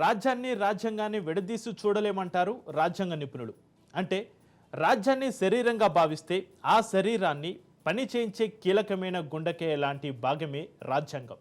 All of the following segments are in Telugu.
రాజ్యాన్ని రాజ్యాంగాన్ని విడదీసి చూడలేమంటారు రాజ్యాంగ నిపుణులు. అంటే రాజ్యాన్ని శరీరంగా భావిస్తే ఆ శరీరాన్ని పని చేయించే కీలకమైన గుండెకాయ లాంటి భాగమే రాజ్యాంగం.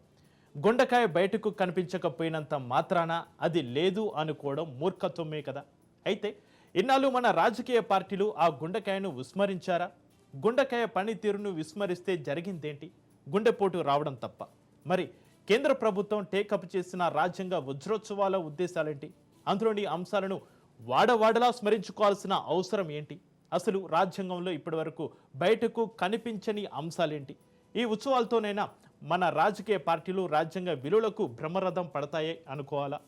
గుండెకాయ బయటకు కనిపించకపోయినంత మాత్రాన అది లేదు అనుకోవడం మూర్ఖత్వమే కదా. అయితే ఇన్నాళ్ళు మన రాజకీయ పార్టీలు ఆ గుండెకాయను విస్మరించారా? గుండెకాయ పనితీరును విస్మరిస్తే జరిగిందేంటి? గుండెపోటు రావడం తప్ప. మరి కేంద్ర ప్రభుత్వం టేకప్ చేసిన రాజ్యాంగ వజ్రోత్సవాల ఉద్దేశాలేంటి? అందులోని అంశాలను వాడవాడలా స్మరించుకోవాల్సిన అవసరం ఏంటి? అసలు రాజ్యాంగంలో ఇప్పటివరకు బయటకు కనిపించని అంశాలేంటి? ఈ ఉత్సవాలతోనైనా మన రాజకీయ పార్టీలు రాజ్యాంగ విలువలకు బ్రహ్మరథం పడతాయే అనుకోవాలా?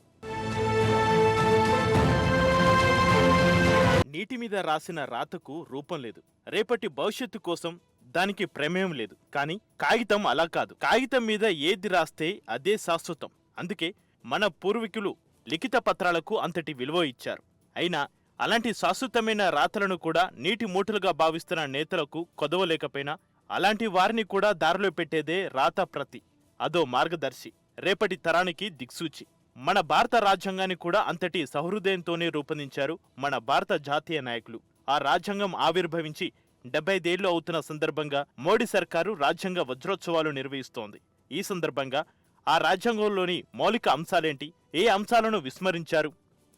నీటి మీద రాసిన రాతకు రూపం లేదు. రేపటి భవిష్యత్తు కోసం దానికి ప్రమేయం లేదు. కానీ కాగితం అలా కాదు. కాగితం మీద ఏది రాస్తే అదే శాశ్వతం. అందుకే మన పూర్వీకులు లిఖిత పత్రాలకు అంతటి విలువ ఇచ్చారు. అయినా అలాంటి శాశ్వతమైన రాతలను కూడా నీటి మూటలుగా భావిస్తున్న నేతలకు కొదవలేకపోయినా అలాంటి వారిని కూడా దారిలో పెట్టేదే రాత ప్రతి. అదో మార్గదర్శి. రేపటి తరానికి దిక్సూచి. మన భారత రాజ్యాంగాన్ని కూడా అంతటి సహృదయంతోనే రూపొందించారు మన భారత జాతీయ నాయకులు. ఆ రాజ్యాంగం ఆవిర్భవించి డెబ్బైదేళ్ళు అవుతున్న సందర్భంగా మోడీ సర్కారు రాజ్యాంగ వజ్రోత్సవాలు నిర్వహిస్తోంది. ఈ సందర్భంగా ఆ రాజ్యాంగంలోని మౌలిక అంశాలేంటి? ఏ అంశాలను విస్మరించారు?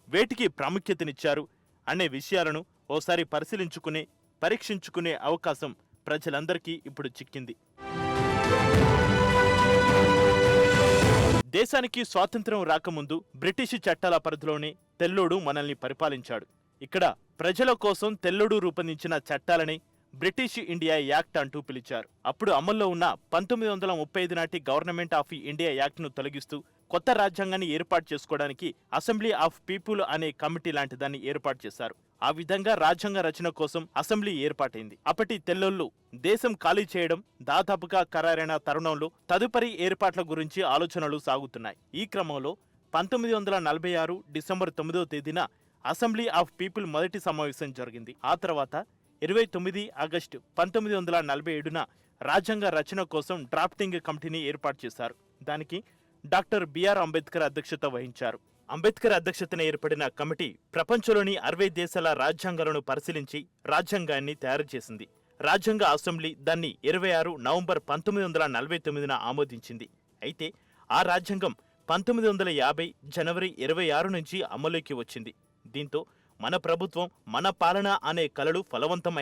వేటికి ప్రాముఖ్యతనిచ్చారు? అనే విషయాలను ఓసారి పరిశీలించుకునే పరీక్షించుకునే అవకాశం ప్రజలందరికీ ఇప్పుడు చిక్కింది. దేశానికి స్వాతంత్ర్యం రాకముందు బ్రిటిష్ చట్టాల పరిధిలోనే తెల్లోడు మనల్ని పరిపాలించాడు. ఇక్కడ ప్రజల కోసం తెల్లోడు రూపొందించిన చట్టాలని బ్రిటిష్ ఇండియా యాక్ట్ అంటూ పిలిచారు. అప్పుడు అమల్లో ఉన్న పంతొమ్మిది వందల ముప్పై ఐదు నాటి గవర్నమెంట్ ఆఫ్ ఇండియా యాక్ట్ను తొలగిస్తూ కొత్త రాజ్యాంగాన్ని ఏర్పాటు చేసుకోవడానికి అసెంబ్లీ ఆఫ్ పీపుల్ అనే కమిటీ లాంటి దాన్ని ఏర్పాటు చేశారు. ఆ విధంగా రాజ్యాంగ రచన కోసం అసెంబ్లీ ఏర్పాటైంది. అప్పటి తెల్లోళ్ళు దేశం ఖాళీ చేయడం దాదాపుగా ఖరారైన తరుణంలో తదుపరి ఏర్పాట్ల గురించి ఆలోచనలు సాగుతున్నాయి. ఈ క్రమంలో పంతొమ్మిది వందల నలభై ఆరు డిసెంబర్ తొమ్మిదో తేదీన అసెంబ్లీ ఆఫ్ పీపుల్ మొదటి సమావేశం జరిగింది. ఆ తర్వాత ఇరవై తొమ్మిది ఆగస్టు పంతొమ్మిది వందల నలభై ఏడున రాజ్యాంగ రచన కోసం డ్రాఫ్టింగ్ కమిటీని ఏర్పాటు చేశారు. దానికి డాక్టర్ బిఆర్ అంబేద్కర్ అధ్యక్షత వహించారు. అంబేద్కర్ అధ్యక్షతన ఏర్పడిన కమిటీ ప్రపంచంలోని అరవై దేశాల రాజ్యాంగాలను పరిశీలించి రాజ్యాంగాన్ని తయారు చేసింది. రాజ్యాంగ అసెంబ్లీ దాన్ని ఇరవై ఆరు నవంబర్ పంతొమ్మిది వందల నలభై తొమ్మిదిన ఆమోదించింది. అయితే ఆ రాజ్యాంగం పంతొమ్మిది వందల యాభై జనవరి ఇరవై ఆరు నుంచి అమలుకి వచ్చింది. దీంతో మన ప్రభుత్వం మన పాలన అనే కలలు ఫలవంతం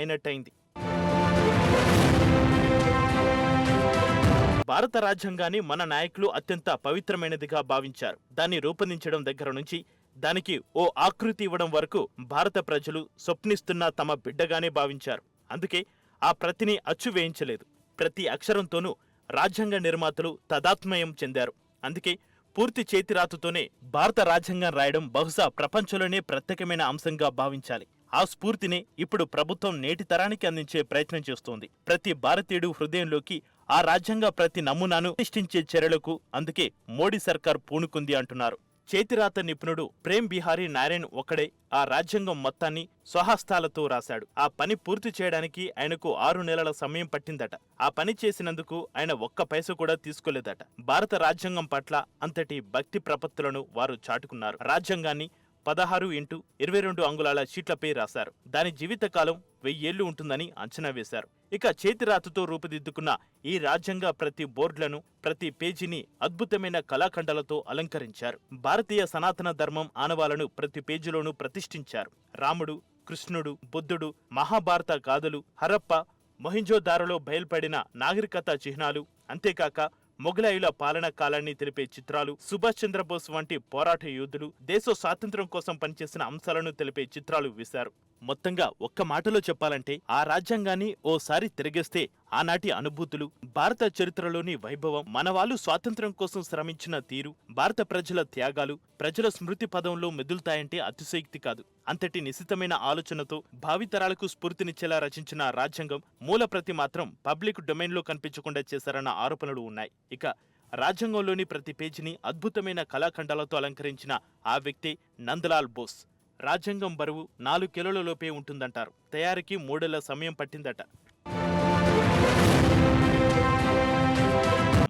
భారత రాజ్యాంగాన్ని మన నాయకులు అత్యంత పవిత్రమైనదిగా భావించారు. దాన్ని రూపొందించడం దగ్గర నుంచి దానికి ఓ ఆకృతి ఇవ్వడం వరకు భారత ప్రజలు స్వప్నిస్తున్న తమ బిడ్డగానే భావించారు. అందుకే ఆ ప్రతిని అచ్చు వేయించలేదు. ప్రతి అక్షరంతోనూ రాజ్యాంగ నిర్మాతలు తదాత్మయం చెందారు. అందుకే పూర్తి చేతిరాతతోనే భారత రాజ్యాంగం రాయడం బహుశా ప్రపంచంలోనే ప్రత్యేకమైన అంశంగా భావించాలి. ఆ స్ఫూర్తిని ఇప్పుడు ప్రభుత్వం నేటి తరానికి అందించే ప్రయత్నం చేస్తోంది. ప్రతి భారతీయుడు హృదయంలోకి ఆ రాజ్యాంగ ప్రతి నమూనాను ప్రతిష్ఠించే చర్యలకు అందుకే మోడీ సర్కార్ పూనుకుంది అంటున్నారు. చేతిరాత నిపుణుడు ప్రేమ్ బిహారీ నారాయణ్ ఒక్కడే ఆ రాజ్యాంగం మొత్తాన్ని స్వహస్తాలతో రాశాడు. ఆ పని పూర్తి చేయడానికి ఆయనకు ఆరు నెలల సమయం పట్టిందట. ఆ పని చేసినందుకు ఆయన ఒక్క పైస కూడా తీసుకోలేదట. భారత రాజ్యాంగం పట్ల అంతటి భక్తి ప్రపత్తులను వారు చాటుకున్నారు. రాజ్యాంగాన్ని పదహారు ఇంటూ ఇరవై రెండు అంగుళాల షీట్లపై రాశారు. దాని జీవితకాలం వెయ్యేళ్ళు ఉంటుందని అంచనా వేశారు. ఇక చేతిరాతతో రూపుదిద్దుకున్న ఈ రాజ్యాంగ ప్రతి బోర్డులను ప్రతి పేజీని అద్భుతమైన కళాఖండాలతో అలంకరించారు. భారతీయ సనాతన ధర్మం ఆనవాలను ప్రతి పేజీలోనూ ప్రతిష్ఠించారు. రాముడు కృష్ణుడు బుద్ధుడు మహాభారత గాథలు హరప్ప మొహింజోదారోలో బయల్పడిన నాగరికత చిహ్నాలు అంతేకాక మొఘలాయుల పాలన కాలాన్ని తెలిపే చిత్రాలు సుభాష్ చంద్రబోస్ వంటి పోరాట యోధులు దేశ స్వాతంత్ర్యం కోసం పనిచేసిన అంశాలను తెలిపే చిత్రాలు వేశారు. మొత్తంగా ఒక్క మాటలో చెప్పాలంటే ఆ రాజ్యాంగాన్ని ఓసారి తిరిగేస్తే ఆనాటి అనుభూతులు భారత చరిత్రలోని వైభవం మన వాళ్ళు స్వాతంత్ర్యం కోసం శ్రమించిన తీరు భారత ప్రజల త్యాగాలు ప్రజల స్మృతి పదంలో మెదులుతాయంటే అతిశయోక్తి కాదు. అంతటి నిశితమైన ఆలోచనతో భావితరాలకు స్ఫూర్తినిచ్చేలా రచించిన రాజ్యాంగం మూల ప్రతి మాత్రం పబ్లిక్ డొమైన్లో కనిపించకుండా చేశారన్న ఆరోపణలు ఉన్నాయి. ఇక రాజ్యాంగంలోని ప్రతి పేజీని అద్భుతమైన కళాఖండాలతో అలంకరించిన ఆ వ్యక్తి నందలాల్ బోస్. రాజ్యాంగం బరువు నాలుగు కిలోల లోపే ఉంటుందంటారు. తయారీకి మూడేళ్ళ సమయం పట్టిందట.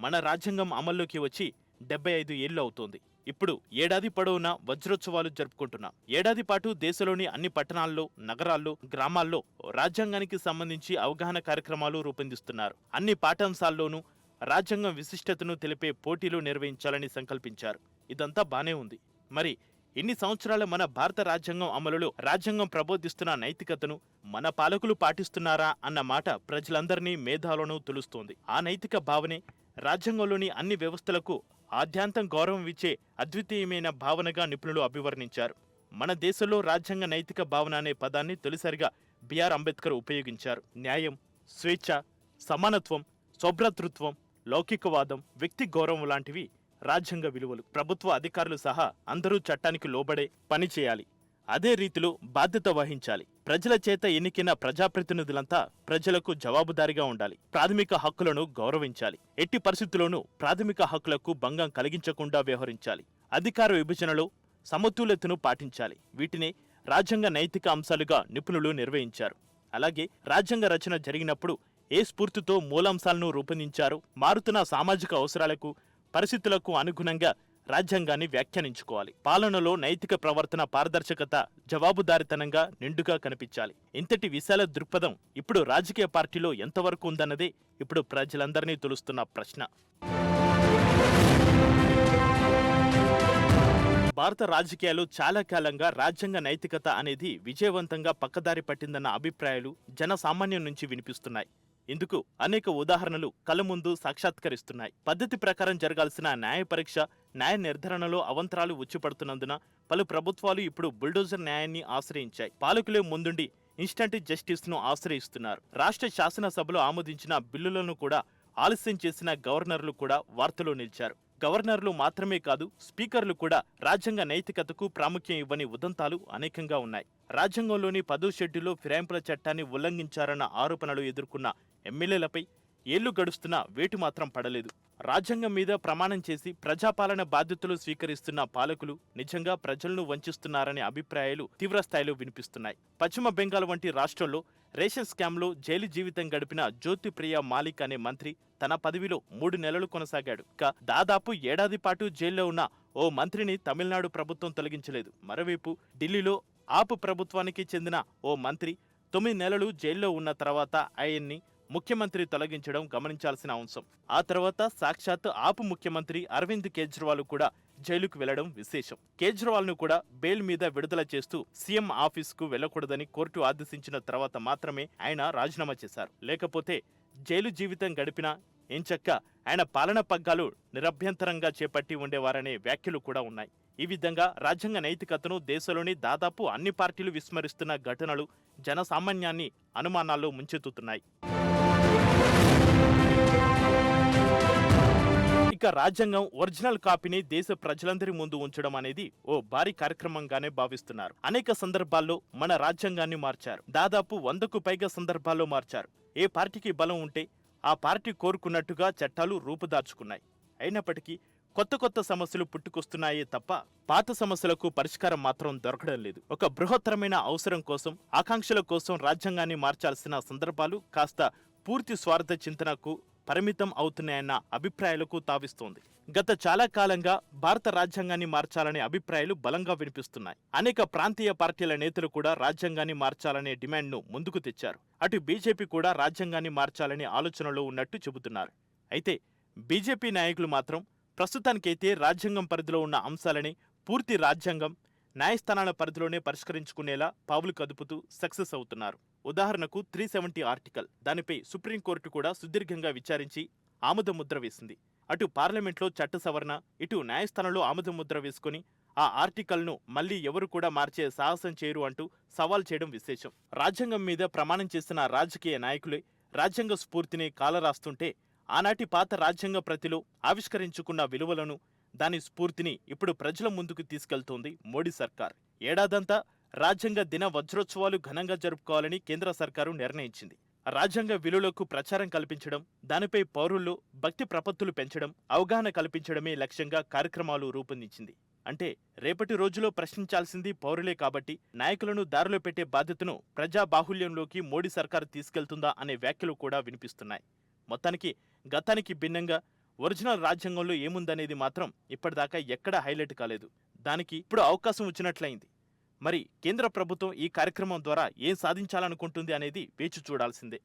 మన రాజ్యాంగం అమల్లోకి వచ్చి డెబ్బై ఐదు ఏళ్ళు అవుతోంది. ఇప్పుడు ఏడాది పొడవునా వజ్రోత్సవాలు జరుపుకుంటున్నాం. ఏడాది పాటు దేశంలోని అన్ని పట్టణాల్లో నగరాల్లో గ్రామాల్లో రాజ్యాంగానికి సంబంధించి అవగాహన కార్యక్రమాలు రూపొందిస్తున్నారు. అన్ని పాఠాంశాల్లోనూ రాజ్యాంగం విశిష్టతను తెలిపే పోటీలు నిర్వహించాలని సంకల్పించారు. ఇదంతా బానే ఉంది. మరి ఇన్ని సంవత్సరాల మన భారత రాజ్యాంగం అమలులో రాజ్యాంగం ప్రబోధిస్తున్న నైతికతను మన పాలకులు పాటిస్తున్నారా అన్న మాట ప్రజలందరినీ మేధాలోనూ తులుస్తోంది. ఆ నైతిక భావనే రాజ్యాంగంలోని అన్ని వ్యవస్థలకు ఆద్యాంతం గౌరవం ఇచ్చే అద్వితీయమైన భావనగా నిపుణులు అభివర్ణించారు. మన దేశంలో రాజ్యాంగ నైతిక భావన అనే పదాన్ని తొలిసారిగా బిఆర్ అంబేద్కర్ ఉపయోగించారు. న్యాయం స్వేచ్ఛ సమానత్వం సౌభ్రతృత్వం లౌకికవాదం వ్యక్తి గౌరవం లాంటివి రాజ్యాంగ విలువలు ప్రభుత్వ అధికారులు సహా అందరూ చట్టానికి లోబడే పని చేయాలి. అదే రీతిలో బాధ్యత వహించాలి. ప్రజల చేత ఎన్నికైన ప్రజాప్రతినిధులంతా ప్రజలకు జవాబుదారిగా ఉండాలి. ప్రాథమిక హక్కులను గౌరవించాలి. ఎట్టి పరిస్థితుల్లోనూ ప్రాథమిక హక్కులకు భంగం కలిగించకుండా వ్యవహరించాలి. అధికార విభజనలో సమతుల్యతను పాటించాలి. వీటినే రాజ్యాంగ నైతిక అంశాలుగా నిపుణులు నిర్వహించారు. అలాగే రాజ్యాంగ రచన జరిగినప్పుడు ఏ స్ఫూర్తితో మూలాంశాలను రూపొందించారు? మారుతున్న సామాజిక అవసరాలకు పరిస్థితులకు అనుగుణంగా రాజ్యాంగాన్ని వ్యాఖ్యానించుకోవాలి. పాలనలో నైతిక ప్రవర్తన పారదర్శకత జవాబుదారితనంగా నిండుగా కనిపించాలి. ఇంతటి విశాల దృక్పథం ఇప్పుడు రాజకీయ పార్టీలో ఎంతవరకు ఉందన్నదే ఇప్పుడు ప్రజలందరినీ తెలుస్తున్న ప్రశ్న. భారత రాజకీయాలు చాలా కాలంగా రాజ్యాంగ నైతికత అనేది విజయవంతంగా పక్కదారి పట్టిందన్న అభిప్రాయాలు జనసామాన్యం నుంచి వినిపిస్తున్నాయి. ఇందుకు అనేక ఉదాహరణలు కళ్ళ ముందు సాక్షాత్కరిస్తున్నాయి. పద్ధతి ప్రకారం జరగాల్సిన న్యాయ పరీక్ష న్యాయ నిర్ధారణలో అవంతరాలు ఉచ్చిపడుతున్నందున పలు ప్రభుత్వాలు ఇప్పుడు బుల్డోజర్ న్యాయాన్ని ఆశ్రయించాయి. పాలకులే ముందుండి ఇన్స్టంట్ జస్టిస్ను ఆశ్రయిస్తున్నారు. రాష్ట్ర శాసనసభలో ఆమోదించిన బిల్లులను కూడా ఆలస్యం చేసిన గవర్నర్లు కూడా వార్తలో నిలిచారు. గవర్నర్లు మాత్రమే కాదు స్పీకర్లు కూడా రాజ్యాంగ నైతికతకు ప్రాముఖ్యం ఇవ్వని ఉదంతాలు అనేకంగా ఉన్నాయి. రాజ్యాంగంలోని పదో షెడ్యూల్లో ఫిరాయింపుల చట్టాన్ని ఉల్లంఘించారన్న ఆరోపణలు ఎదుర్కొన్న ఎమ్మెల్యేలపై ఏళ్ళు గడుస్తున్నా వేటు మాత్రం పడలేదు. రాజ్యాంగం మీద ప్రమాణం చేసి ప్రజాపాలన బాధ్యతలు స్వీకరిస్తున్న పాలకులు నిజంగా ప్రజలను వంచిస్తున్నారనే అభిప్రాయాలు తీవ్రస్థాయిలో వినిపిస్తున్నాయి. పశ్చిమ బెంగాల్ వంటి రాష్ట్రంలో రేషన్ స్కామ్లో జైలు జీవితం గడిపిన జ్యోతిప్రియ మాలిక్ అనే మంత్రి తన పదవిలో మూడు నెలలు కొనసాగాడు. ఇక దాదాపు ఏడాది పాటు జైల్లో ఉన్న ఓ మంత్రిని తమిళనాడు ప్రభుత్వం తొలగించలేదు. మరోవైపు ఢిల్లీలో ఆపు ప్రభుత్వానికి చెందిన ఓ మంత్రి తొమ్మిది నెలలు జైల్లో ఉన్న తర్వాత ఆయన్ని ముఖ్యమంత్రి తొలగించడం గమనించాల్సిన అంశం. ఆ తర్వాత సాక్షాత్ ఆపు ముఖ్యమంత్రి అరవింద్ కేజ్రీవాల్ కూడా జైలుకు వెళ్ళడం విశేషం. కేజ్రీవాల్ను కూడా బెయిల్ మీద విడుదల చేస్తూ సీఎం ఆఫీస్కు వెళ్ళకూడదని కోర్టు ఆదేశించిన తర్వాత మాత్రమే ఆయన రాజీనామా చేశారు. లేకపోతే జైలు జీవితం గడిపిన ఎంచక్క ఆయన పాలన పగ్గాలు నిరభ్యంతరంగా చేపట్టి ఉండేవారనే వ్యాఖ్యలు కూడా ఉన్నాయి. ఈ విధంగా రాజ్యాంగ నైతికతను దేశంలోని దాదాపు అన్ని పార్టీలు విస్మరిస్తున్న ఘటనలు జనసామాన్యాన్ని అనుమానాల్లో ముంచెత్తుతున్నాయి. ఇక రాజ్యాంగం ఒరిజినల్ కాపీని దేశ ప్రజలందరి ముందు ఉంచడం అనేది ఓ భారీ కార్యక్రమంగానే భావిస్తున్నారు. అనేక సందర్భాల్లో మన రాజ్యాంగాన్ని మార్చారు. దాదాపు వందకు పైగా సందర్భాల్లో మార్చారు. ఏ పార్టీకి బలం ఉంటే ఆ పార్టీ కోరుకున్నట్టుగా చట్టాలు రూపుదార్చుకున్నాయి. అయినప్పటికీ కొత్త కొత్త సమస్యలు పుట్టుకొస్తున్నాయే తప్ప పాత సమస్యలకు పరిష్కారం మాత్రం దొరకడం లేదు. ఒక బృహత్తరమైన అవసరం కోసం ఆకాంక్షల కోసం రాజ్యాంగాన్ని మార్చాల్సిన సందర్భాలు కాస్త పూర్తి స్వార్థ చింతనకు పరిమితం అవుతున్నాయన్న అభిప్రాయాలకు తావిస్తోంది. గత చాలా కాలంగా భారత రాజ్యాంగాన్ని మార్చాలనే అభిప్రాయాలు బలంగా వినిపిస్తున్నాయి. అనేక ప్రాంతీయ పార్టీల నేతలు కూడా రాజ్యాంగాన్ని మార్చాలనే డిమాండ్ను ముందుకు తెచ్చారు. అటు బీజేపీ కూడా రాజ్యాంగాన్ని మార్చాలనే ఆలోచనలో ఉన్నట్టు చెబుతున్నారు. అయితే బీజేపీ నాయకులు మాత్రం ప్రస్తుతానికైతే రాజ్యాంగం పరిధిలో ఉన్న అంశాలని పూర్తి రాజ్యాంగం న్యాయస్థానాల పరిధిలోనే పరిష్కరించుకునేలా పావులు కదుపుతూ సక్సెస్ అవుతున్నారు. ఉదాహరణకు త్రీ సెవెంటీ ఆర్టికల్. దానిపై సుప్రీంకోర్టు కూడా సుదీర్ఘంగా విచారించి ఆమోదముద్ర వేసింది. అటు పార్లమెంట్లో చట్ట సవరణ ఇటు న్యాయస్థానంలో ఆమోదముద్ర వేసుకుని ఆ ఆర్టికల్ను మళ్ళీ ఎవరు కూడా మార్చే సాహసం చేయరు అంటూ సవాల్ చేయడం విశేషం. రాజ్యాంగం మీద ప్రమాణం చేసిన రాజకీయ నాయకులే రాజ్యాంగ స్ఫూర్తిని కాలరాస్తుంటే ఆనాటి పాత రాజ్యాంగ ప్రతిలో ఆవిష్కరించుకున్న విలువలను దాని స్ఫూర్తిని ఇప్పుడు ప్రజల ముందుకు తీసుకెళ్తోంది మోడీ సర్కార్. ఏడాదంతా రాజ్యాంగ దిన వజ్రోత్సవాలు ఘనంగా జరుపుకోవాలని కేంద్ర సర్కారు నిర్ణయించింది. రాజ్యాంగ విలువలకు ప్రచారం కల్పించడం దానిపై పౌరుల్లో భక్తి ప్రపత్తులు పెంచడం అవగాహన కల్పించడమే లక్ష్యంగా కార్యక్రమాలు రూపొందించింది. అంటే రేపటి రోజులో ప్రశ్నించాల్సింది పౌరులే కాబట్టి నాయకులను దారిలో పెట్టే బాధ్యతను ప్రజా బాహుల్యంలోకి మోడీ సర్కారు తీసుకెళ్తుందా అనే వ్యాఖ్యలు కూడా వినిపిస్తున్నాయి. మొత్తానికి గతానికి భిన్నంగా ఒరిజినల్ రాజ్యాంగంలో ఏముందనేది మాత్రం ఇప్పటిదాకా ఎక్కడా హైలైట్ కాలేదు. దానికి ఇప్పుడు అవకాశం వచ్చినట్లయింది. మరి కేంద్ర ప్రభుత్వం ఈ కార్యక్రమం ద్వారా ఏం సాధించాలనుకుంటుంది అనేది వేచి చూడాల్సిందే.